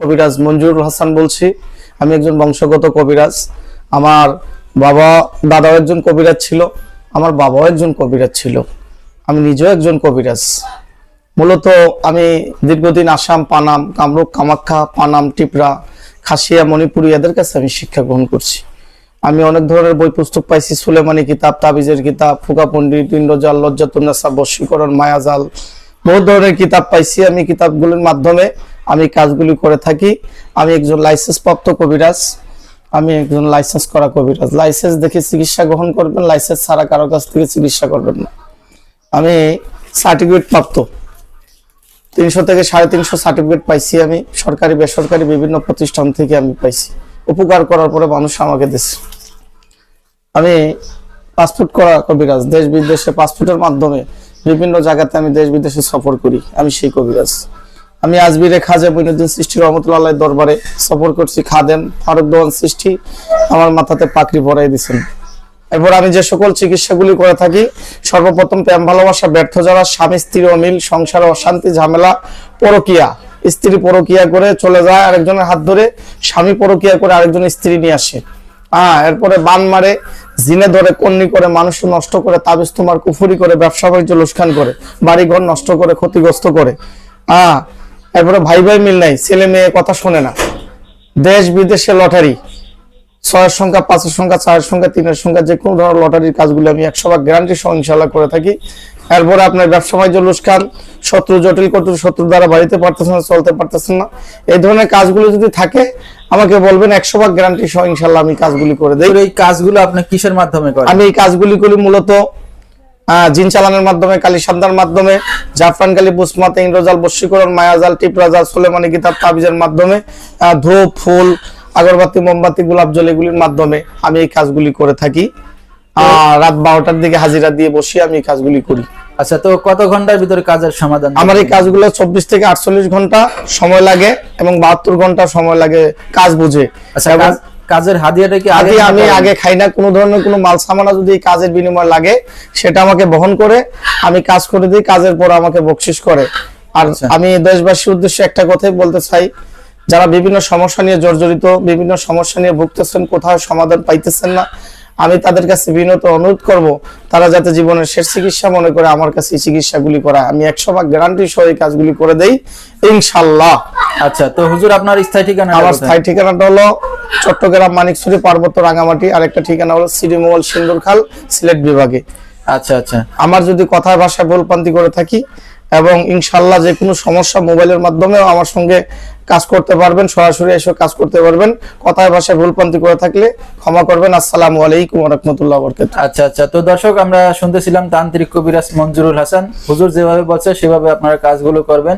কবিরাজ মঞ্জুরুল হাসান বলছি। আমি একজন বংশগত কবিরাজ। আমার বাবা, দাদাও একজন কবিরাজ ছিল। আমার বাবাও একজন কবিরাজ ছিল। আমি নিজেও একজন কবিরাজ। মূলত আমি দীর্ঘদিন আসাম, পানাম, কামরূপ, কামাখ্যা, পানাম, টিপরা, খাসিয়া, মণিপুরি এদের কাছে আমি শিক্ষা গ্রহণ করছি। আমি অনেক ধরনের বই পুস্তক পাইছি। সুলেমানি কিতাব, তাবিজের কিতাব, ফুকা পণ্ডিত, ইন্দ্রজাল লজ্জাতুন্নাসা বশীকরণ, মায়াজাল বহু ধরনের কিতাব পাইছি। আমি কিতাবগুলোর মাধ্যমে আমি কাজগুলি করে থাকি। আমি একজন লাইসেন্স প্রাপ্ত কবিরাজ। আমি একজন লাইসেন্স করা কবিরাজ। লাইসেন্স দেখে চিকিৎসা গ্রহণ করবেন, লাইসেন্স ছাড়া কারও কাছ থেকে চিকিৎসা করবেন না। আমি সার্টিফিকেট প্রাপ্ত। তিনশো থেকে সাড়ে তিনশো সার্টিফিকেট পাইছি আমি। সরকারি, বেসরকারি বিভিন্ন প্রতিষ্ঠান থেকে আমি পাইছি। উপকার করার পরে মানুষ আমাকে দিচ্ছে আমি পাসপোর্ট করা কবিরাজ। দেশ বিদেশে পাসপোর্টের মাধ্যমে বিভিন্ন জায়গাতে আমি দেশ বিদেশে সফর করি। আমি সেই কবিরাজ। আমি আজবিরে খাজা মইনুদ্দিন সৃষ্টি রহমতুল্লাহ দরবারে সফর করছি খাদেম ফারুক দোয়ান সৃষ্টি আমার মাথাতে পাকড়ি ভরাই দিছেন। এরপর আমি যে সকল চিকিৎসাগুলি করে থাকি, সর্বপ্রথম প্রেম ভালোবাসা, ব্যর্থ যারা, স্বামী, স্ত্রী অমিল, সংসারে অশান্তি, ঝামেলা, পরকিয়া। স্ত্রী পরকিয়া করে চলে যায় আরেকজনের হাত ধরে, স্বামী পরকিয়া করে আরেকজন স্ত্রী নিয়ে আসে। হ্যাঁ এরপরে বান মারে, জিনে ধরে কন্নি করে, মানুষ নষ্ট করে, তাবিজ কুফুরি করে, ব্যবসা বাণিজ্য লোসখান করে বাড়ি ঘর নষ্ট করে, ক্ষতিগ্রস্ত করে। হ্যাঁ এরপরে ভাই ভাই মিল নাই ছেলে মেয়ে কথা শোনে না। দেশ বিদেশে লটারি ছয়ের সংখ্যা পাঁচের সংখ্যা চারের সংখ্যা তিনের সংখ্যা যে কোনো ধরনের লটারির কাজগুলো আমি একশো ভাগ গ্যারান্টি সহ ইনশাল্লাহ করে থাকি। এরপরে আপনার ব্যবসা বাণিজ্য লুস্কান শত্রু জটিল কটুর শত্রু দ্বারা বাড়িতে পারতেছেন না চলতে পারতেছেন না। এই ধরনের কাজগুলো যদি থাকে আমাকে বলবেন একশো ভাগ গ্যারান্টি সহ ইনশাল্লাহ আমি কাজগুলি করে দেই। এই কাজগুলো আপনি কিসের মাধ্যমে করেন? আমি এই কাজগুলি করি মূলত জিন চালানোর মাধ্যমে কালী সান্দার মাধ্যমে জাফরান কালী বুসমাতে ইন্দ্রজাল বশীকরণ মায়াজাল টিপরাজাল সুলেমানি কিতাব তাবিজের মাধ্যমে ধূপ ফুল আগরবাতি মোমবাতি গোলাপ জল এগুলির মাধ্যমে আমি এই কাজগুলি করে থাকি। আর রাত বারোটার দিকে হাজিরা দিয়ে বসে আমি এই কাজগুলি করি। আচ্ছা তো কত ঘণ্টার ভিতরে কাজের সমাধান? আমার এই কাজগুলো চব্বিশ থেকে আটচল্লিশ ঘণ্টা সময় লাগে এবং বাহাত্তর ঘণ্টা সময় লাগে কাজ বুঝে। আচ্ছা কাজের হাদিয়াটা কি আগে আমি আগে খাই না কোনো ধরনের কোনো মাল সামানা যদি কাজের বিনিময় লাগে সেটা আমাকে বহন করে আমি কাজ করে দিই কাজের পর আমাকে বকশিস করে আর আচ্ছা। আমি দেশবাসীর উদ্দেশ্যে একটা কথাই বলতে চাই যারা বিভিন্ন সমস্যা নিয়ে জর্জরিত বিভিন্ন সমস্যা নিয়ে ভুগতেছেন কোথাও সমাধান পাইতেছেন না আমি তাদের কাছে বিনত অনুরোধ করব তারা যাতে জীবনের শেষ চিকিৎসা মনে করে আমার কাছে চিকিৎসাগুলি করা আমি একশো ভাগ গ্যারান্টি সহ এই কাজগুলি করে দেই ইনশাল্লাহ আচ্ছা তো হুজুর আপনার স্থায়ী ঠিকানা আমার স্থায়ী ঠিকানাটা হলো চট্টগ্রাম মানিকছড়ি পার্বত্য রাঙামাটি আর একটা ঠিকানা হলো সিডিমোল সিন্দুরখাল সিলেট বিভাগে। আচ্ছা আচ্ছা। আমার যদি কথার ভাষায় ভুলপান্তি করে থাকি এবং ইনশাল্লাহ যে কোনো সমস্যা মোবাইলের মাধ্যমেও আমার সঙ্গে কাজ করতে পারবেন, সরাসরি এসে কাজ করতে পারবেন। কথায় ভাষায় ভুলপান্তি করে থাকলে ক্ষমা করবেন। আসসালামু আলাইকুম রহমতুল্লাহ বরকাত আচ্ছা আচ্ছা। তো দর্শক, আমরা শুনতেছিলাম তান্ত্রিক কবিরাজ মঞ্জুরুল হাসান। হুজুর যেভাবে বলছে, সেভাবে আপনারা কাজগুলো করবেন।